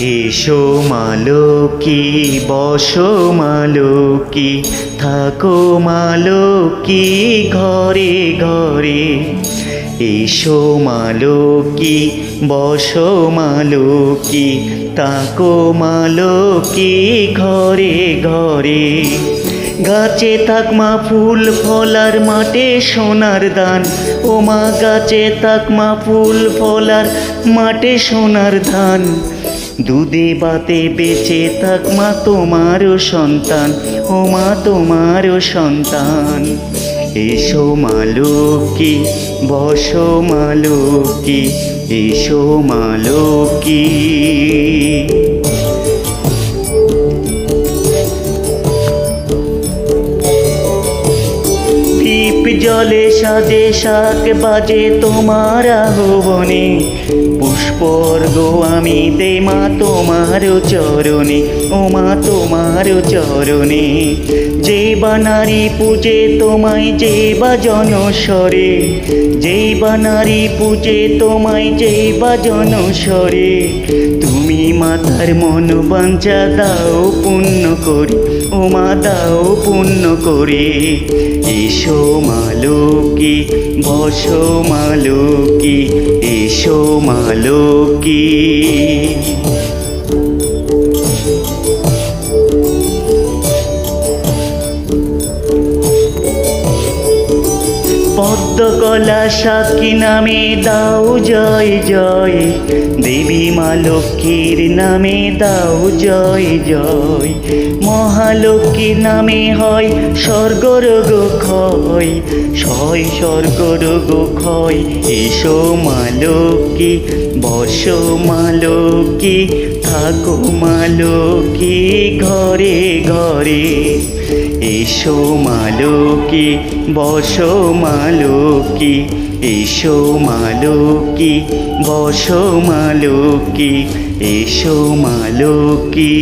এসো মালকি, বসো মালকি, থাকো মালকি ঘরে ঘরে। এসো মালকি, বসো মালকি তাকো মালকি ঘরে ঘরে। গাছে থাকমা ফুল, ফলার মাঠে সোনার দান। ও মা, গাছে থাকমা ফুল, ফলার মাঠে সোনার ধান। দুধে বাতে বেঁচে থাক মা তোমারও সন্তান, ও মা তোমারও সন্তান। এসো মালকি বসো মালকি এসো মালকি জলে সাজে শাক বাজে তোমার আহ্বনে। পুষ্পর্গ আমি দে মা তোমার চরণে, ও মা তোমার চরণে। যে বা নারী পূজে তোমায় যে বা জনস্বরে। যেই বা নারী পূজে তোমায়, যেই বা জনস্বরে। তুমি মাতার মন বাঞ্চা দাও পুণ্য করি, ও মা দাও পুণ্য করে। এসো মালকি বসো মালকি এসো মালকি। পদ্মকলা সাক্ষী নামে দাও জয় জয়। দেবী মা লক্ষ্মীর নামে দাও জয় জয়। মহালক্ষ্মীর নামে হয় স্বর্গরোগ ক্ষয়। ছয় স্বর্গরোগ ক্ষয়। এসো মা লক্ষ্মী, বসো মা লক্ষ্মী, থাকো মা লক্ষ্মী ঘরে ঘরে। এসো মালকি বসো মালকি এসো মালকি বসো মালকি এসো মালকি।